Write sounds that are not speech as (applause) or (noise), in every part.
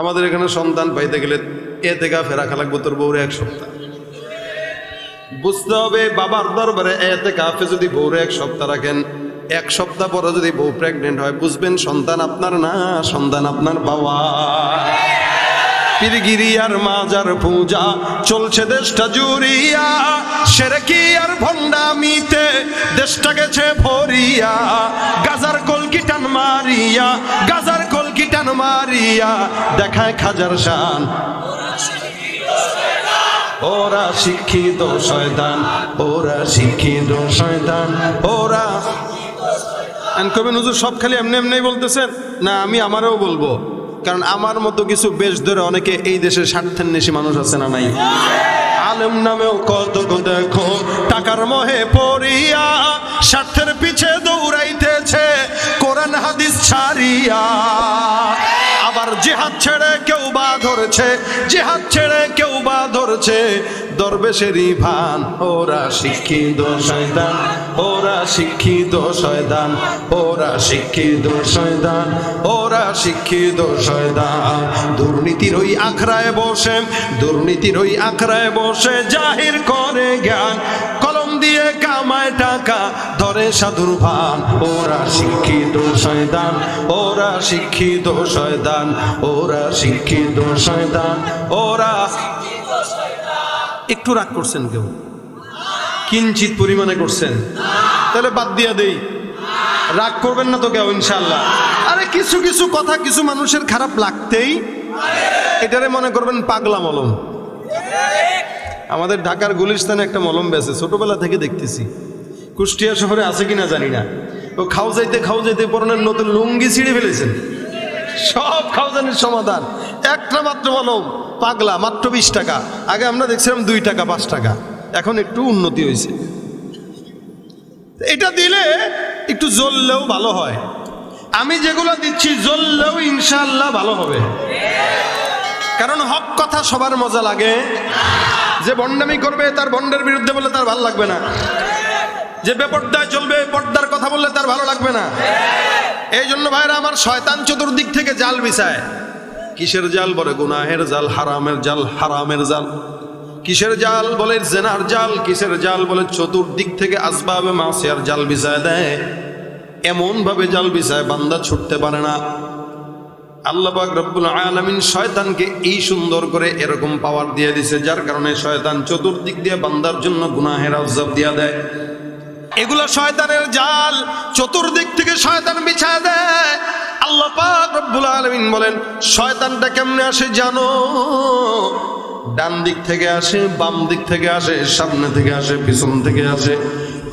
আমাদের এখানে সন্তান পাইতে গেলে এ থেকে ফেরা লাগবো, তোর বউরে এক সপ্তাহ। বুঝতে হবে বাবার দরবারে এতে কাফে যদি বউরে এক সপ্তাহ রাখেন, এক সপ্তাহ পরে যদি বউ প্রেগনেন্ট হয়, বুঝবেন সন্তান আপনার না, সন্তান আপনার বাবা। পিরগিরি আর মাজার পূজা চলছে দেশটা জুড়িয়া, সেরেকি আর ভণ্ডামিতে দেশটা গেছে ভরিয়া, গাজার কলকিটান মারিয়া, গাজার কলকিটান মারিয়া, দেখায় খাজার শান। ওরা শিক্ষিত শয়তান, ওরা শিক্ষিত শয়তান, ওরা কবি নজরুল সব খালি এমনি এমনি বলতেছেন? না, আমি আমারও বলব। কারণ আমার মতো কিছু বেশ ধরে অনেকে এই দেশের স্বার্থের নেশি মানুষ আছে না নাই? আলেম নামেও কত দেখো টাকার মোহে পড়িয়া স্বার্থের পিছে কোরআন হাদিস ছাড়িয়া। আবার জেহাদ ছেড়ে কেউ বা ধরছে জেহাদ ছেড়ে কেউ বা ধরছে। দরবেশেরই ভান, ওরা শিক্ষিত শয়তান, ওরা শিক্ষিত শয়তান, ওরা শিক্ষিত শয়তান, ওরা শিক্ষিত শয়তান। দুর্নীতির ওই আখড়ায় বসে, দুর্নীতির ওই আখড়ায় বসে জাহির করে জ্ঞান। কলম দিয়ে কামায় টাকা, ধরে সাধুর ভান। ওরা শিক্ষিত শয়তান, ওরা শিক্ষিত শয়তান, ওরা শিক্ষিত শয়তান, ওরা একটু রাগ করছেন কেউ? কিঞ্চিত পরিমাণে করছেন। তাহলে বাদ দিয়া দেই। রাগ করবেন না তো কেউ ইনশাল্লাহ আরে কিছু কিছু কথা কিছু মানুষের খারাপ লাগতেই এটারে মনে করবেন পাগলা মলম। আমাদের ঢাকার গুলিস্তানে একটা মলম বেছে, ছোটবেলা থেকে দেখতেছি। কুষ্টিয়া শহরে আছে কিনা জানি না। ও খাও যাইতে খাও যাইতে পরনের নতুন লুঙ্গি ছিঁড়ে ফেলেছেন। সব খাওয়াজানির সমাধান। একটা মাত্র মলম পাগলা, মাত্র বিশ টাকা। আগে আমরা দেখছিলাম দুই টাকা, পাঁচ টাকা। এখন একটু উন্নতি হয়েছে। এটা দিলে একটু জ্বললেও ভালো হয়। আমি যেগুলো দিচ্ছি, জ্বললেও ইনশাল্লাহ ভালো হবে। কারণ হক কথা সবার মজা লাগে। যে বন্ডামি করবে, তার বন্ডের বিরুদ্ধে বলে তার ভালো লাগবে না। যে বেপর্দায় চলবে, পর্দার কথা বললে তার ভালো লাগবে না। এই জন্য ভাইরা আমার শয়তান চতুর্দিক থেকে জাল বিছায়। কিসের জাল বলে? গুনাহের জাল, হারামের জাল হারামের জাল। কিসের জাল বলে? জেনার জাল। কিসের জাল বলে? চতুর্দিক থেকে আসবাবে মাসিয়ার জাল বিছায় দেয়। এমন ভাবে জাল বিছায়, বান্দা ছুটতে পারে না। আল্লাহ পাক রব্বুল আলামিন শয়তানকে এই সুন্দর করে এরকম পাওয়ার দিয়ে দিছে, যার কারণে শয়তান চতুর্দিক দিয়ে বান্দার জন্য গুনাহের আজাব দিয়া দেয়। এগুলো শয়তানের জাল, চতুর্দিক থেকে শয়তান বিছায় দেয়। আল্লাহ পাক রব্বুল আলামিন বলেন, শয়তানটা কেমনে আসে জানো? ডান দিক থেকে আসে, বাম দিক থেকে আসে, সামনে থেকে আসে, পিছন থেকে আসে।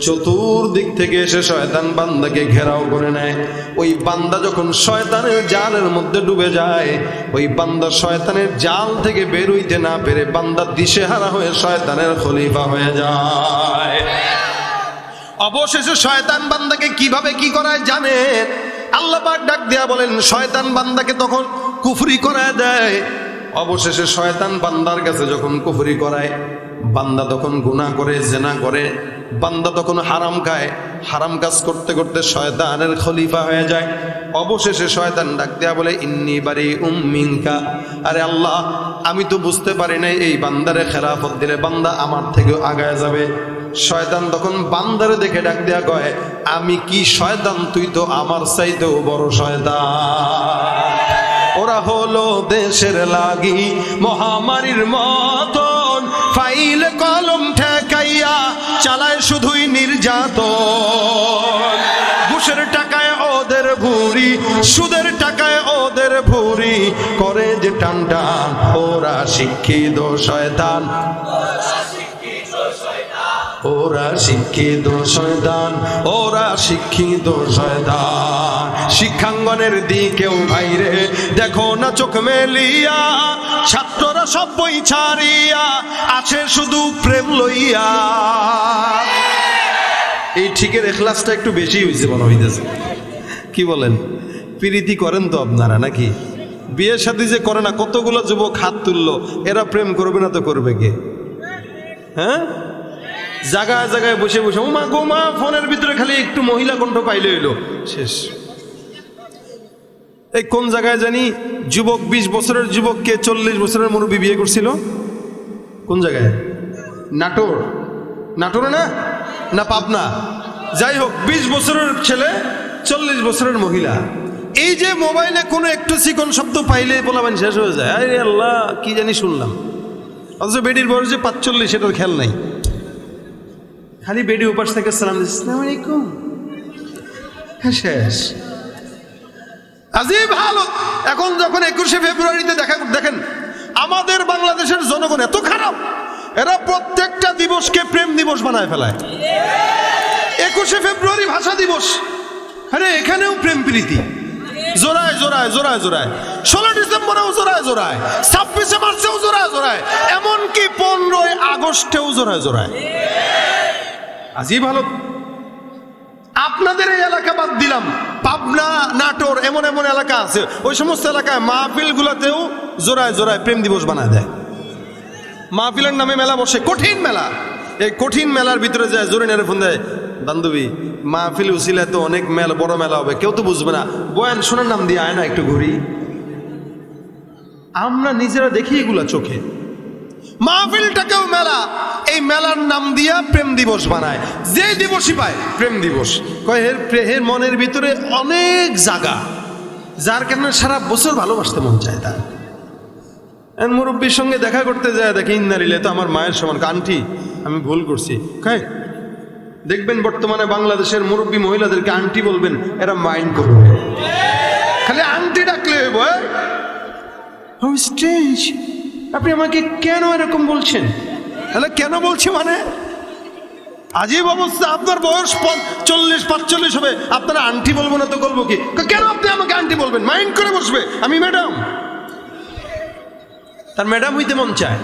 চতুর্দিক থেকে এসে শয়তান বান্দাকে ঘেরাও করে নেয়। ওই বান্দা যখন শয়তানের জালের মধ্যে ডুবে যায়, ওই বান্দা শয়তানের জাল থেকে বের হইতে না পেরে বান্দা দিশেহারা হয়ে শয়তানের খলিফা হয়ে যায়। অবশেষে শয়তান বান্দাকে কীভাবে কি করায় জানে? আল্লাহ পাক ডাক দেয়া বলেন, শয়তান বান্দাকে তখন কুফরি করায় দেয়। অবশেষে শয়তান বান্দার কাছে যখন কুফরি করায়, বান্দা তখন গুনাহ করে, জেনা করে, বান্দা তখন হারাম খায়। হারাম কাজ করতে করতে শয়তানের খলিফা হয়ে যায়। অবশেষে শয়তান ডাক দেয়া বলে, ইন্নি বাড়ি উম্মিনকা আরে আল্লাহ, আমি তো বুঝতে পারি নাই, এই বান্দারে খেলাফত দিলে বান্দা আমার থেকেও আগায় যাবে। শয়তান তখন বান্দারে দেখে ডাক দেয়া কয়, আমি কি শয়তান? তুই তো আমার চাইতেও বড় শয়তান। ওরা হলো দেশের লাগি মহামারীর মতন। ফাইল, কলম ঠেকাইয়া চালায় শুধুই নির্যাতন। ঘুষের টাকায় ওদের ভুরি সুদের টাকায় ওদের ভুরি করে যে টান টান, ওরা শিক্ষিত শয়তান। ওরা শিক্ষিত শয়তান, ওরা শিক্ষিত শয়তান। শিক্ষাঙ্গনের দিকেও ভাইরে দেখো না চোখ মেলিয়া, ছাত্ররা সব বই ছাড়িয়া আছে শুধু প্রেম লইয়া। এই ঠিকের এখলাসটা একটু বেশি হয়েছে মনে হইতেছে। কি বলেন? প্রীতি করেন তো আপনারা নাকি? বিয়ের সাথে যে করে না, কতগুলো যুবক হাত তুললো, এরা প্রেম করবে না তো করবে কে? হ্যাঁ? জায়গায় জায়গায় বসে বসে, ও মা গো মা, ফোনের ভিতরে খালি একটু মহিলা কণ্ঠ পাইলে হইল। শেষ। এই কোন জায়গায় জানি যুবক বিশ বছরের যুবককে চল্লিশ বছরের মুরব্বী বিয়ে করছিল? কোন জায়গায় নাটোর। নাটোরে না? না পাবনা। যাই হোক, বিশ বছরের ছেলে, চল্লিশ বছরের মহিলা। এই যে মোবাইলে কোনো একটু চিকন শব্দ পাইলে বলাবেন শেষ হয়ে যায়। আরে আল্লাহ, কি জানি শুনলাম। অথচ বেডির বয়স যে পাঁচচল্লিশ, সেটার খেয়াল নাই। খালি বেডি উপাস থেকে সালাম দিচ্ছে আসসালামু আলাইকুম। হ্যাঁ শেষ। আজিব হালত এখন যখন একুশে ফেব্রুয়ারিতে দেখা দেখেন, আমাদের বাংলাদেশের জনগণ এত খারাপ, এরা প্রত্যেকটা দিবসকে প্রেম দিবস বানায় ফেলায়। একুশে ফেব্রুয়ারি ভাষা দিবস। আরে, এখানেও প্রেম প্রীতি। জোড়ায় জোড়ায় জোড়ায় জোড়ায়। ষোলো ডিসেম্বরেও জোড়ায় জোড়ায়। ছাব্বিশে মার্চেও জোড়ায় জোড়ায়। এমনকি পনেরোই আগস্টেও জোড়ায় জোড়ায়। আজই ভালো আপনাদের এই এলাকা বাদ দিলাম। পাবনা, নাটোর এমন এমন এলাকা আছে। ওই সমস্ত এলাকায় মাহফিল গুলাতেও জোড়ায় জোড়ায় প্রেম দিবস বানায় দেয়। মাহফিলের নামে মেলা বসে। কঠিন মেলা। এই কঠিন মেলার ভিতরে যায় জোরে নেড়ে ফোন দেয়, বান্ধবী, মাহফিল উসিলে তো অনেক মেলা, বড় মেলা হবে, কেউ তো বুঝবে না। বয়ান শোনার নাম দিয়ে আয় না একটু ঘুরি আমরা নিজেরা দেখি এগুলা চোখে। মাহফিলটাকেও মেলা। এই মেলার নাম দিয়া প্রেম দিবস বানায়। যে দিবসই পায় প্রেম দিবস। কয় এর প্রে- এর মনের ভিতরে অনেক জায়গা যার কারণে সারা বছর ভালোবাসতে মন চায় তার। মুরব্বীর সঙ্গে দেখা করতে যায় দেখে ইন্দারিলে তো আমার মায়ের সমান কান্টি আমি ভুল করছি। খাই দেখবেন বর্তমানে বাংলাদেশের মুরব্বী মহিলাদেরকে আন্টি বলবেন এরা মাইন্ড করবে। খালি আন্টি ডাকলে হইব, হ্যাঁ? আপনি আমাকে কেন এরকম বলছেন? তাহলে কেন বলছি মানে? আজীব অবস্থা, আপনার বয়স চল্লিশ, পাঁচচল্লিশ হবে। আপনারা আন্টি বলব না তো বলব কি? কেন আপনি আমাকে আন্টি বলবেন? মাইন্ড করে বসবে। আমি ম্যাডাম। তার ম্যাডাম হইতে মন চায়।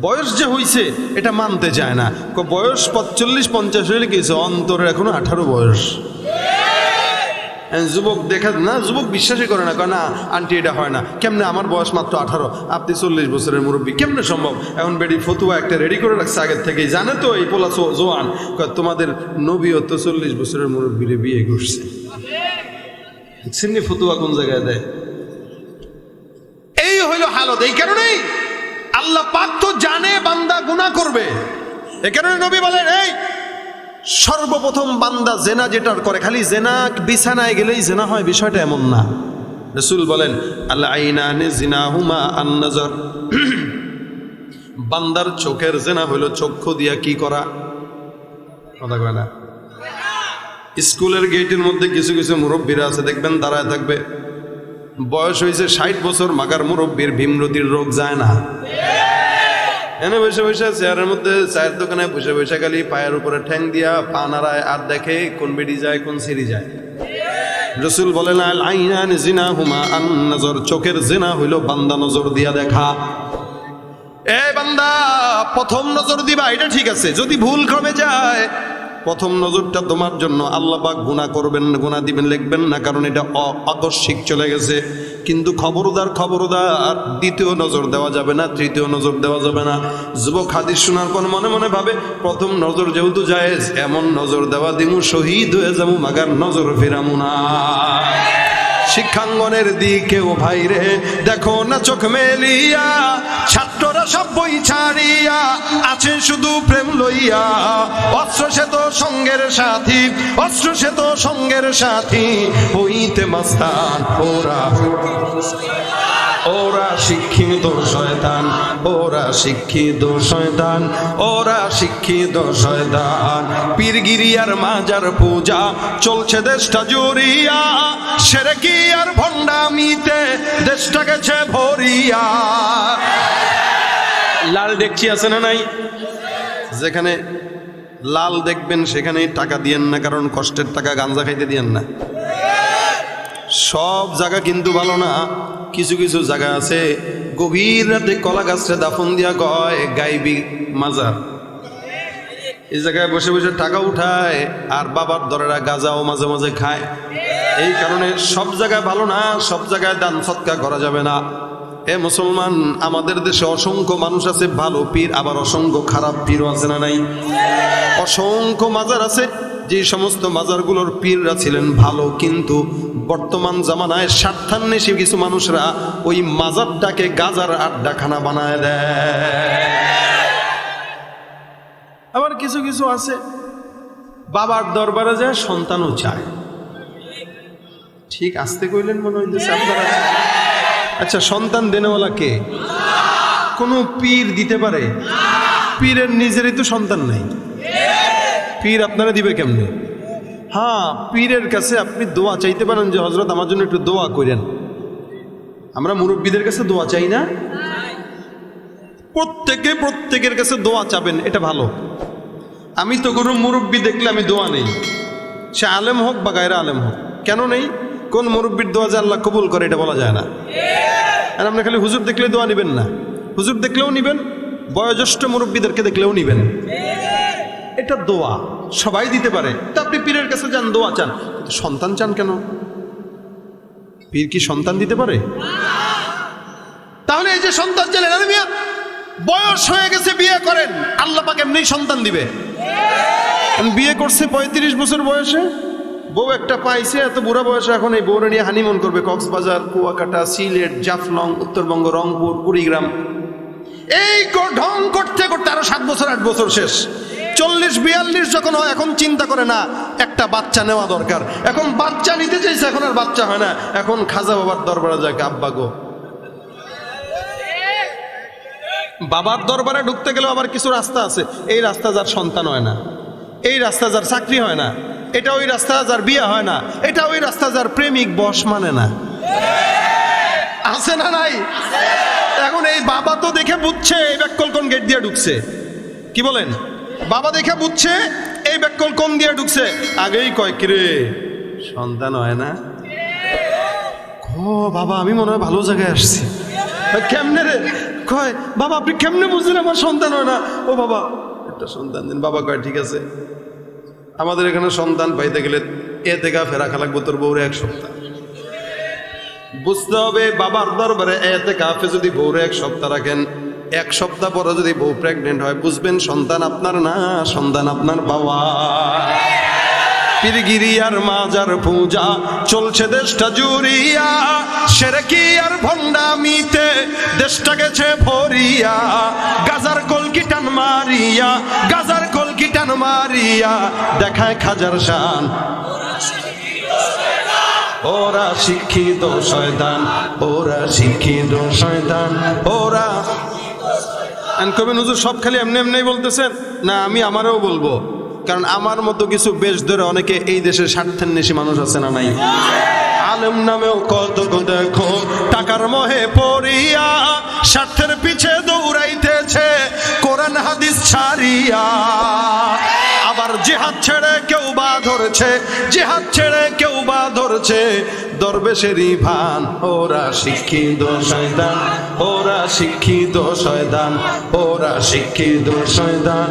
বয়স যে হইছে, এটা মানতে চায় না। বয়স পঁচল্লিশ, পঞ্চাশ হইলে কি অন্তরের এখনও আঠারো বয়স। যুবক দেখা, না, যুবক বিশ্বাসই করে না, কয়, না, আন্টি, এটা হয় না। কেমনে? আমার বয়স মাত্র আঠারো। আপনি চল্লিশ বছরের মুরব্বী। কেমনে সম্ভব? এখন বেডি ফতুয়া একটা রেডি করে রাখছে আগের থেকেই। জানে তো এই পোলা জোয়ান। তোমাদের নবীও তো চল্লিশ বছরের মুরব্বীরে বিয়ে করছে। ফতুয়া কোন জায়গায় দেয়? এই হইল হালত। এই কারণেই আল্লাহ পাক তো জানে, বান্দা গুণা করবে। এ কারণে নবী বলেন, এই সর্বপ্রথম বান্দা জেনা যেটার করে, খালি জেনা বিছানায় গেলেই জেনা হয়, বিষয়টা এমন না। রসুল বলেন আল্লাহ জিনা হুমা বান্দার চোখের জেনা হইল চক্ষু দিয়া কি করা? কথা কয় না। স্কুলের গেটের মধ্যে কিছু কিছু মুরব্বীরা আছে, দেখবেন দাঁড়ায় থাকবে। বয়স হয়েছে ষাট বছর, মাগার মুরব্বীর ভীমরতির রোগ যায় না। এনে বসে বসে চেয়ারের মধ্যে, চায়ের দোকানে বসে বসে খালি পায়ের উপরে ঠ্যাং দিয়া পা নাড়ায় আর দেখে কোন বেডি যায়, কোন সিঁড়ি যায়। রসুল বলেন আল আইনান জিনা হুমা আন নজর, চোখের জিনা হইল বান্দা নজর দিয়া দেখা। এ বান্দা, প্রথম নজর দিবা, এটা ঠিক আছে, যদি ভুল ক্রমে যায়, প্রথম নজরটা তোমার জন্য আল্লাহ পাক গুণা করবেন গুণা দিবেন, লিখবেন না, কারণ এটা আকস্মিক চলে গেছে। কিন্তু খবরদার খবরদার দ্বিতীয় নজর দেওয়া যাবে না, তৃতীয় নজর দেওয়া যাবে না। যুবক হাদিস শোনার পর মনে মনে ভাবে, প্রথম নজর যেহেতু যায় এমন নজর দেওয়া দিমু শহীদ হয়ে যাব মাগার নজর ফেরামু না। শিক্ষাঙ্গনের দিকেও ভাইরে, দেখো না চোখ মেলিয়া ছাত্ররা সব বই ছাড়িয়া আছে শুধু প্রেম লইয়া। অস্ত্র সে তো সঙ্গের সাথী, অস্ত্র সে তো সঙ্গের সাথী। হইতে মাস্তান, ওরা ওরা শিক্ষিত শয়তান, ওরা শিক্ষিত শয়তান, ওরা শিক্ষিত শয়তান। পীরগিরি আর মাজার পূজা চলছে দেশটা জুড়িয়া। সেরে কি আর ভণ্ডামিতে দেশটা গেছে ভরিয়া? লাল ডেকচি আছে না নাই? যেখানে লাল দেখবেন সেখানে টাকা দিয়েন না, কারণ কষ্টের টাকা গাঞ্জা খাইতে দিয়েন না। সব জায়গা কিন্তু ভালো না, কিছু কিছু জায়গা আছে। গভীর রাতে কলা গাছটা দাফন দিয়া গয় গাইবি মাজার। এই জায়গায় বসে বসে টাকা উঠায়, আর বাবার দরেরা গাজাও মাঝে মাঝে খায়। এই কারণে সব জায়গায় ভালো না, সব জায়গায় দান সৎকার করা যাবে না। এ মুসলমান, আমাদের দেশে অসংখ্য মানুষ আছে, ভালো পীর, আবার অসংখ্য খারাপ পীরও আছে না নাই? অসংখ্য মাজার আছে, যে সমস্ত মাজারগুলোর পীররা ছিলেন ভালো, কিন্তু বর্তমান জামানায় স্বার্থান্বেষী কিছু মানুষরা ওই মাজারটাকে গাজার আড্ডাখানা বানায় দেয়। আবার কিছু কিছু আছে, বাবার দরবারে যায়, সন্তানও চায়। ঠিক আসতে কইলেন মনে হইতেছে আপনারা? আচ্ছা সন্তান দেনেওয়ালা কে? কোনো পীর দিতে পারে? পীরের নিজেরই তো সন্তান নাই। পীর আপনারা দিবে কেমনে? হ্যাঁ পীরের কাছে আপনি দোয়া চাইতে পারেন যে হজরত আমার জন্য একটু দোয়া করেন। আমরা মুরব্বীদের কাছে দোয়া চাই না? প্রত্যেকে প্রত্যেকের কাছে দোয়া চাবেন, এটা ভালো। আমি তো কোনো মুরব্বী দেখলে আমি দোয়া নেই। সে আলেম হোক বা গায়রা আলেম হোক। কেন নেই? কোন মুরব্বীর দোয়া যে আল্লাহ কবুল করে, এটা বলা যায় না। আর আপনি খালি হুজুর দেখলে দোয়া নেবেন না। হুজুর দেখলেও নিবেন, বয়োজ্যেষ্ঠ মুরব্বীদেরকে দেখলেও নিবেন। এটা দোয়া, সবাই দিতে পারে। তা আপনি পীরের কাছে যান, দোয়া চান। সন্তান চান কেন? পীর কি সন্তান দিতে পারে? তাহলে এই যে সন্তান চাইলেন, আরে মিয়া, বয়স হয়ে গেছে, বিয়ে করেন। আল্লাহ পাক এমনি সন্তান দিবে। বিয়ে করছে পঁয়ত্রিশ বছর বয়সে। বউ একটা পাইছে, এত বুড়া বয়সে এখন এই বউরে নিয়ে হানিমুন করবে। কক্সবাজার, কুয়াকাটা, সিলেট, জাফলং, উত্তরবঙ্গ, রংপুর, কুড়িগ্রাম। এই ঢং করতে করতে আরও সাত বছর, আট বছর শেষ। চল্লিশ, বিয়াল্লিশ যখন হয়, এখন চিন্তা করে না, একটা বাচ্চা নেওয়া দরকার। এখন বাচ্চা নিতে চাইছে, এখন আর বাচ্চা হয় না। এখন খাজা বাবার দরবারে যায় আব্বা গো। বাবার দরবারে ঢুকতে গেলেও আবার কিছু রাস্তা আছে। এই রাস্তা যার সন্তান হয় না। এই রাস্তা যার চাকরি হয় না। এটা ওই রাস্তা যার বিয়ে হয় না, এটা ওই রাস্তা যার প্রেমিক বস মানে না। আছে না নাই? এখন এই বাবা তো দেখে বুঝছে এই ব্যাককল কোন গেট দিয়ে ঢুকছে। কি বলেন? বাবা দেখে বুঝছে এই ব্যাককল কোন দিয়ে ঢুকছে। আগেই কয় কিরে সন্তান হয় না? ও বাবা, আমি মনে হয় ভালো জায়গায় আসছি। কেমনে রে? কয়, বাবা, আপনি কেমনে বুঝলেন আমার সন্তান হয় না? ও বাবা, একটা সন্তান দিন, বাবা কয়, ঠিক আছে। আমাদের এখানে সন্তান পাইতে গেলে এ থেকে ফেরা খালাকবো তোর বউরে এক সপ্তাহ। বুঝতে হবে বাবার দরবারে এতে কাফে যদি বউরে এক সপ্তাহ রাখেন, এক সপ্তাহ পরে যদি বউ প্রেগনেন্ট হয়, বুঝবেন সন্তান আপনার না, সন্তান আপনার বাবা। পীরগিরি আর মাজার পূজা চলছে দেশটা জুড়িয়া, সেরেকি আর ভন্ডা ভণ্ডামিতে দেশটা গেছে ভরিয়া, গাজার কলকিটান মারিয়া, গাজার কলকিটান মারিয়া, দেখায় খাজার শান। ওরা শিক্ষিত শয়তান, ওরা শিক্ষিত শয়তান, ওরা আন কবি হুজুর সব খালি এমনি এমনি বলতেছেন? না, আমি আমারও বলব। কারণ আমার মতো কিছু বেশ ধরে অনেকে এই দেশের স্বার্থান্বেষী মানুষ আছে না নাই? আলেম নামেও কত দেখো, টাকার মোহে পড়িয়া, স্বার্থের পিছে দৌড়াইতেছে। কোরআন হাদিস ছাড়িয়া। আবার জেহাদ ছেড়ে কেউ বা ধরছে জেহাদ ছেড়ে কেউ বা ধরছে। দরবেশেরই ভান, ওরা শিক্ষিত শয়তান, ওরা শিক্ষিত শয়তান, ওরা শিক্ষিত শয়তান,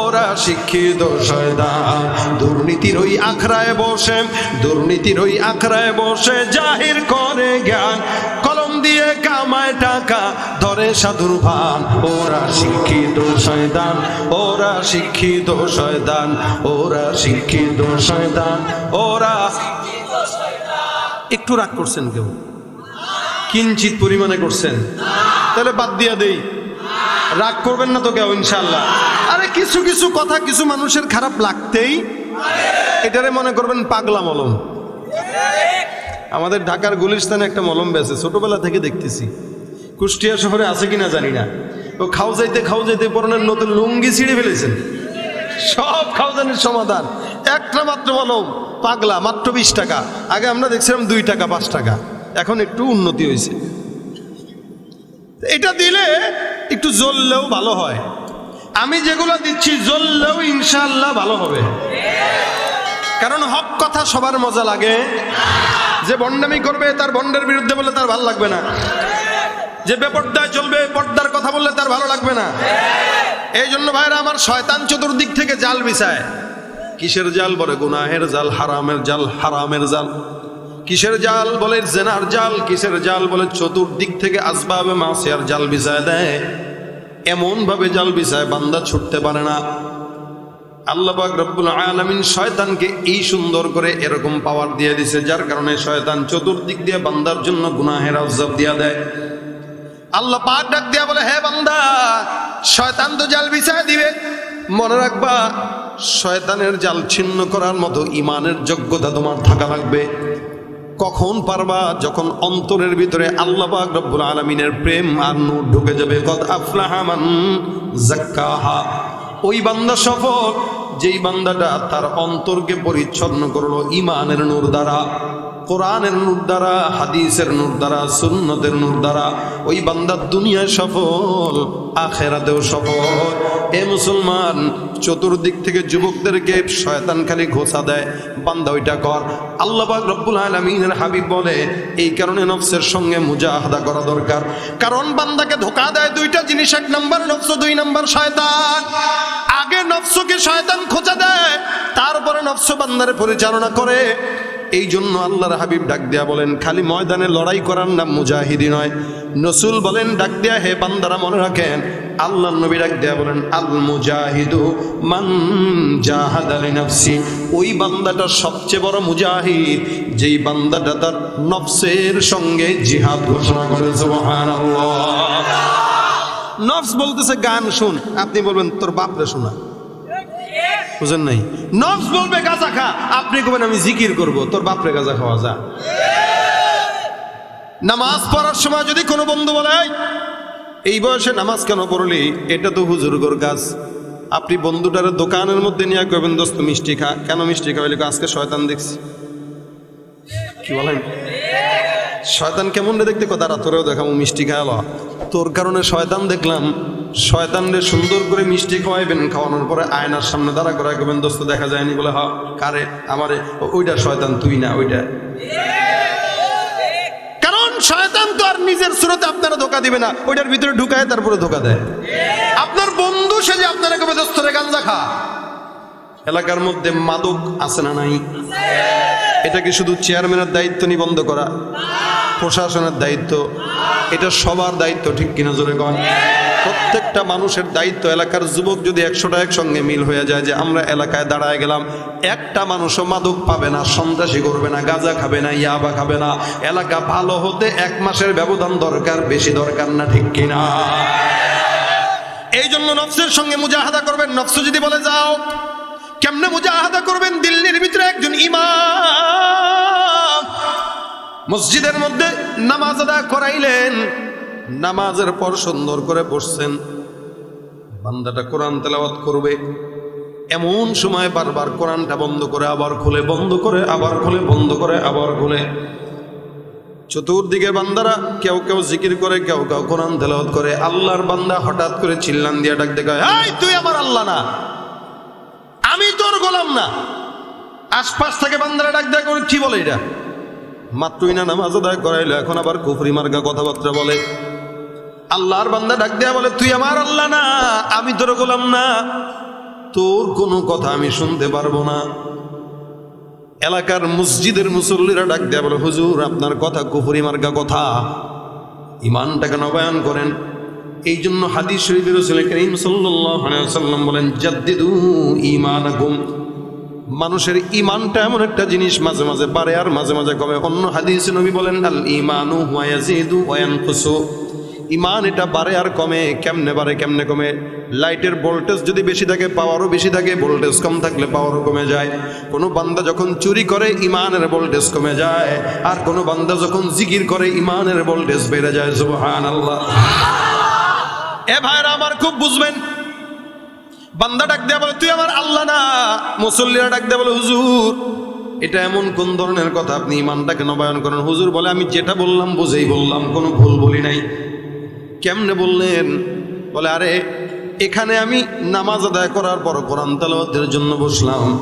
ওরা শিক্ষিত শয়তান। দুর্নীতির ওই আখড়ায় বসে, দুর্নীতির ওই আখড়ায় বসে জাহির করে জ্ঞান। কলম দিয়ে কামায় টাকা, ধরে সাধুর ভান। ওরা শিক্ষিত শয়তান, ওরা শিক্ষিত শয়তান, ওরা শিক্ষিত শয়তান, ওরা একটু রাগ করছেন কেউ? কিঞ্চিত পরিমাণে করছেন। তাহলে বাদ দিয়া দেই। রাগ করবেন না তো কেউ ইনশাল্লাহ আরে কিছু কিছু কথা কিছু মানুষের খারাপ লাগতেই এটারে মনে করবেন পাগলা মলম। আমাদের ঢাকার গুলিস্তানে একটা মলম বেছে ছোটবেলা থেকে দেখতেছি। কুষ্টিয়া শহরে আছে কিনা জানি না। ও খাও যাইতে খাও যাইতে পরনের নতুন লুঙ্গি ছিঁড়ে ফেলেছেন। সব খাওয়াজানির সমাধান। একটা মাত্র বলো, পাগলা, মাত্র বিশ টাকা। আগে আমরা দেখছিলাম দুই টাকা, পাঁচ টাকা। এখন একটু উন্নতি হয়েছে। এটা দিলে একটু জ্বললেও ভালো হয়। আমি যেগুলো দিচ্ছি, জ্বললেও ইনশাল্লাহ ভালো হবে। কারণ হক কথা সবার মজা লাগে। যে বন্ডামি করবে, তার বন্ডের বিরুদ্ধে বলে তার ভালো লাগবে না। যে বেপর্দায় চলবে, পর্দার কথা বললে তার ভালো লাগবে না। এই জন্য ভাইরা, আমার শয়তান চতুর্দিক থেকে জাল বিছায়। কিসের জাল বলে? গুনাহের জাল, হারামের জাল হারামের জাল। কিসের জাল বলে? জেনার জাল। কিসের জাল বলে? চতুর্দিক থেকে আসবাবে মাসিয়ার জাল বিছায় দেয়। এমন ভাবে জাল বিছায় বান্দা ছুটতে পারে না। আল্লাহ পাক রব্বুল আলামিন শয়তানকে এই সুন্দর করে এরকম পাওয়ার দিয়ে দিছে, যার কারণে শয়তান চতুর্দিক দিয়ে বান্দার জন্য গুনাহের আজাব দিয়া দেয়। আল্লাহ পাক ডাক দিয়া বলে, হে বান্দা, শয়তান তো জাল বিছায় দিবে। মনে রাখবা শয়তানের জাল ছিন্ন করার মতো ইমানের যোগ্যতা তোমার থাকা লাগবে। কখন পারবা? যখন অন্তরের ভিতরে আল্লাহ পাক রব্বুল আলামিনের প্রেম আর নূর ঢুকে যাবে। কদ আফলাহামান জাক্কাহা ওই বান্দা সফল, যেই বান্দাটা তার অন্তরকে পরিচ্ছন্ন করল ইমানের নূর দ্বারা। কোরআনের নূর দ্বারা, হাদিসের নূর দ্বারা, সুন্নতের নূর দ্বারা, ওই বান্দার দুনিয়ায় সফল, আখেরাতেও সফল। এ মুসলমান, চতুর্দিক থেকে যুবকদেরকে শয়তান খালি ঘোষা দেয়, বান্দা ওইটা কর। আল্লাহ রব্বুল আলামিনের হাবিব বলে, এই কারণে নফসের সঙ্গে মুজাহাদা করা দরকার। কারণ বান্দাকে ধোকা দেয় দুইটা জিনিস, এক নম্বর নফস, দুই নম্বর শয়তান। আগে নফসকে শয়তান খোঁজা দেয়, তারপরে নফস বান্দারে পরিচালনা করে। এই জন্য আল্লাহর হাবিব ডাক দিয়া বলেন, খালি ময়দানে লড়াই করার নাম মুজাহিদি নয়। নসুল বলেন, ডাক দিয়া হে বান্দারা মনে রাখেন আল্লাহ নবী ডাক দিয়া বলেন আল মুজাহিদু মান জাহাদ আলী নফসি ওই বান্দাটা সবচেয়ে বড় মুজাহিদ, যেই বান্দাটা তার নফসের সঙ্গে জিহাদ ঘোষণা করে, সুবহানাল্লাহ। নফস বলতেছে গান শুন, আপনি বলবেন, তোর বাপরে শোনা। বুঝেন নাই? নফস বলবে গাঁজা খা। আপনি কবেন আমি জিকির করব। তোর বাপরে গাঁজা খাওয়া যা। নামাজ পড়ার সময় যদি কোনো বন্ধু বলে "এই, বয়সে নামাজ কেন পড়লি? এটা তো হুজুরগর কাজ। আপনি বন্ধুটার দোকানের মধ্যে নিয়ে কবেন দোস্ত মিষ্টি খা। কেন মিষ্টি খাওয়াইলি কয়, আজকে শয়তান দেখছি। কি বলেন? শয়তান কেমন রে দেখতে? কথা তোরেও দেখাবো মিষ্টি খাওয়ালো তোর কারণে শয়তান দেখলাম, শয়তান রে সুন্দর করে মিষ্টি খাওয়াইবেন, খাওয়ানোর পরে আয়নার সামনে দাঁড়া করে রাখবেন দোস্ত, দেখা যায়নি বলে, হ, কারে, আমারে, ওইটা শয়তান, তুই না, ওইটা। কারণ শয়তান তো আর নিজের আপনারা ধোকা দিবে না, ওইটার ভিতরে ঢুকায় তারপরে ধোকা দেয়। আপনার বন্ধু এলাকার মধ্যে মাদক আছে না নাই? শুধু চেয়ারম্যানের দায়িত্ব নিবন্ধ করা? প্রশাসনের দায়িত্ব, এটা সবার দায়িত্ব, ঠিক কিনা জোরে কন? প্রত্যেকটা মানুষের দায়িত্ব, এলাকার যুবক যদি একশোটা একসঙ্গে মিল হয়ে যায় যে আমরা এলাকায় দাঁড়ায় গেলাম, একটা মানুষও মাদক পাবে না, সন্ত্রাসী করবে না, গাঁজা খাবে না, ইয়াবা খাবে না। এলাকা ভালো হতে এক মাসের ব্যবধান দরকার, বেশি দরকার না, ঠিক কিনা? এই জন্য নফসের সঙ্গে মুজাহাদা করবেন। নফস যদি বলে, যাও। কেমনে মুজাহাদা করবেন? দিল্লির ভিতরে একজন ইমাম। মসজিদের মধ্যে নামাজ আদা করাইলেন। নামাজের পর সুন্দর করে বসছেন। বান্দাটা কোরআন তেলাওয়াত করবে। এমন সময় বারবার কোরআনটা বন্ধ করে আবার খুলে, বন্ধ করে, আবার খুলে, বন্ধ করে, আবার খুলে। চতুর্দিকে বান্দারা কেউ কেউ জিকির করে, কেউ কেউ কোরআন তেলাওয়াত করে। আল্লাহর বান্দা হঠাৎ করে চিল্লান দিয়া ডাক দেখায় এই, তুই আমার আল্লাহ না। আমি তোর গোলাম না। আশপাশ থেকে বান্দারা ডাক করে কি বলে এটা? মাত্রই না নামাজ আদায় করাইলো, এখন আবার কুফরি মার্গা কথাবার্তা বলে। আল্লাহর বান্দা ডাক দেয়া বলে, তুই আমার আল্লাহ না, আমি তোর গোলাম না। তোর কোনো কথা আমি শুনতে পারব না। এলাকার মসজিদের মুসল্লিরা ডাক দেয়া বলে, হুজুর, আপনার কথা কুফরি মার্গা কথা। ইমানটাকে নবায়ন করেন। এই জন্য হাদিস শরীফের রসুল করিম ওয়াসাল্লাম বলেন, জাদ্দিদু ঈমানাকুম। মানুষের ইমানটা এমন একটা জিনিস মাঝে মাঝে বাড়ে আর মাঝে মাঝে কমে। অন্য হাদিস নবী বলেন আল ইমানু হুয়া ইয়াজিদু ওয়া ইয়ানকুসু ইমান এটা বাড়ে আর কমে, কেমনে বাড়ে, কেমনে কমে? লাইটের ভোল্টেজ যদি বেশি থাকে, পাওয়ারও বেশি থাকে, ভোল্টেজ কম থাকলে পাওয়ারও কমে যায়। কোনো বান্দা যখন চুরি করে ইমানের ভোল্টেজ কমে যায়। আর কোনো বান্দা যখন জিকির করে ইমানের ভোল্টেজ বেড়ে যায়। সুবহানাল্লাহ। এ ভাইরা আমার খুব বুঝবেন বান্দা ডাক দেয়া বলে, তুই আমার আল্লাহ না? মুসল্লিরা ডাক দেয়া বলে, হুজুর, এটা এমন কোন ধরনের কথা? আপনি ইমানটাকে নবায়ন করেন। হুজুর বলে, আমি যেটা বললাম, বুঝেই বললাম, কোনো ভুল বলি নাই। কেমনে বললেন? বলে, আরে, এখানে আমি নামাজ আদায় করার পর কোরআন তালাওয়াতের জন্য বসলাম।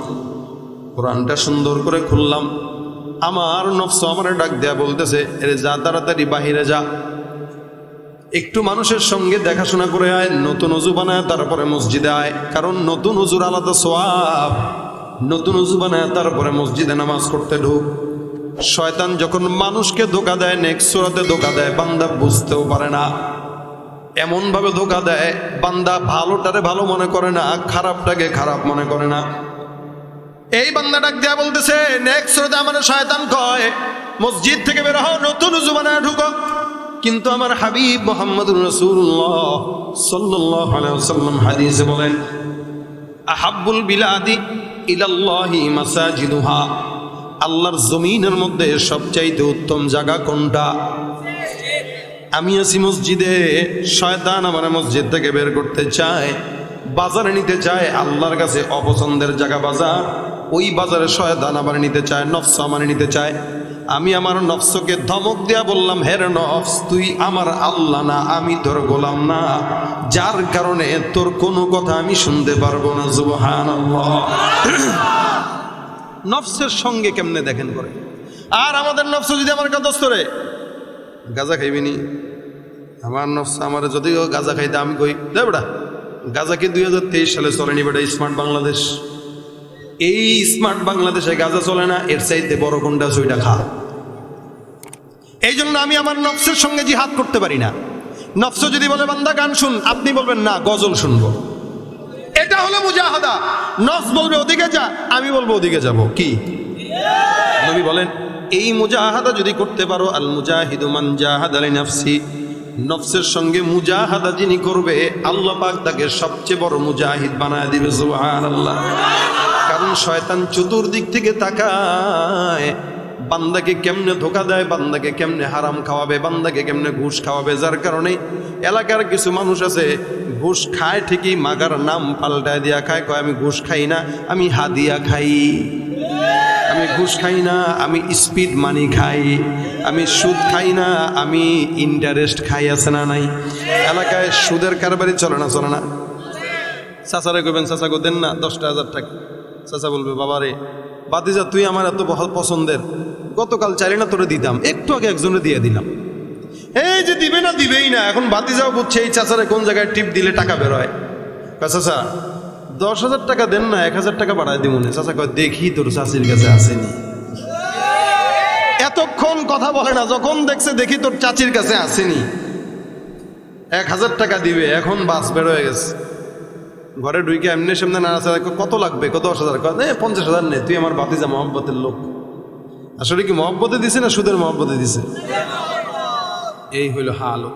কোরআনটা সুন্দর করে খুললাম। আমার নফস আমার ডাক দেয়া বলতেছে, এরে যা তাড়াতাড়ি, বাহিরে যা। একটু মানুষের সঙ্গে দেখাশোনা করে আয়, নতুন অজু বানায়, তারপরে মসজিদে আয়। কারণ নতুন অজুর আলাদা সোয়াব নতুন অজু বানায়, তারপরে মসজিদে নামাজ করতে ঢুক। শয়তান যখন মানুষকে ধোকা দেয় নেক্সট সোরাতে ধোকা দেয়, বান্দা বুঝতেও পারে না। এমনভাবে ধোকা দেয়, বান্দা ভালোটারে ভালো মনে করে না, খারাপটাকে খারাপ মনে করে না। এই বান্দা ডাক দেয়া বলতেছে নেক্সট শ্রোতা আমার শয়তান কয়, মসজিদ থেকে বের হও, নতুন জুবানা ঢুকো। কিন্তু আমার হাবিব মোহাম্মদ রসুল্লাহ সাল্লাহ সাল্লাম হাদিসে বলেন, আহাব্বুল বিলাদি ইলাল্লাহি মাসাজিদুহা। আল্লাহর জমিনের মধ্যে সবচাইতে উত্তম জায়গা কোনটা? আমি আছি মসজিদে, শয়তান আমার মসজিদ থেকে বের করতে চায়, বাজারে নিতে চায়, আল্লাহর কাছে অপছন্দের জায়গা বাজার। ওই বাজারে শয়তান আবার নিতে চায়, নফস আমার নিতে চায়। আমি আমার নফসকে ধমক দিয়া বললাম হের নফস, তুই আমার আল্লাহ না, আমি তোর গোলাম না। যার কারণে তোর কোনো কথা আমি শুনতে পারব না জুবহান (clears throat) নফসের সঙ্গে কেমনে দেখেন করে? আর আমাদের নফস যদি আমার কথা করে গাজা খাইবিনি আমার নফস আমার যদিও গাজা খাইতে আমি কই দে বেটা, গাজা দুই হাজার তেইশ সালে চলেনি বেটা, স্মার্ট বাংলাদেশ? এই স্মার্ট বাংলাদেশে গাজা চলে না, এর চাইতে বড় কোনটা ওইটা খা। এই জন্য আমি আমার নফসের সঙ্গে জিহাদ করতে পারি না। নফস যদি বলে, বান্দা, গান শুন। আপনি বলবেন, না, গজল শুনব। এটা হলো মুজাহাদা। নফস বলবে, ওদিকে যা। আমি বলব, ওদিকে যাব। কি? নবী বলেন, এই মুজাহাদা যদি করতে পারো, আল মুজাহিদু মান জাহাদা লি নাফসি। নফসের সঙ্গে মুজাহাদা যিনি করবে, আল্লাহ পাক তাকে সবচেয়ে বড় মুজাহিদ বানায় দিবে, সুবহানাল্লাহ। কারণ শয়তান চতুর্দিক থেকে তাকায়। বান্দাকে কেমনে ধোকা দেয়, বান্দাকে কেমনে হারাম খাওয়াবে, বান্দাকে কেমনে ঘুষ খাওয়াবে, যার কারণে এলাকার কিছু মানুষ আছে, ঘুষ খায় ঠিকই, মাগার নাম পাল্টায় দিয়া খায়, কয়, আমি ঘুষ খাই না, আমি হাদিয়া খাই। আমি ঘুষ খাই না, আমি স্পিড মানি খাই। আমি সুদ খাই না, আমি ইন্টারেস্ট খাই, আছে না নাই? এলাকায় সুদের কারবারই চলে না চলে না। চাচারে কইবেন, চাচা দেন না, দশটা হাজার টাকা। চাচা বলবে বাবা রে বাতিজা তুই আমার এত পছন্দের। গতকাল চাইলে না তোরে দিতাম, একটু আগে একজনে দিয়ে দিলাম। এই যে দিবে না, দিবেই না, এখন বাতিজাও বুঝছে এই চাচারে কোন জায়গায় টিপ দিলে টাকা বেরোয় চাচা, দশ হাজার টাকা দেন না, এক হাজার টাকা বাড়ায় দিব না। চাচা কয়, দেখি তোর চাষির কাছে আসেনি। এতক্ষণ কথা বলে না, যখন দেখছে দেখি তোর চাচির কাছে আসেনি। এক হাজার টাকা দিবে, এখন বাস বেরোয় গেছে। ঘরে ঢুকে এমনি সামনে না আছে কত লাগবে? কত দশ হাজার? পঞ্চাশ হাজার নে, তুই আমার বাতিজা মহব্বতের লোক। আসলে কি মহব্বতে দিছে না সুদের মহব্বতে দিছে? এই হইল হালো।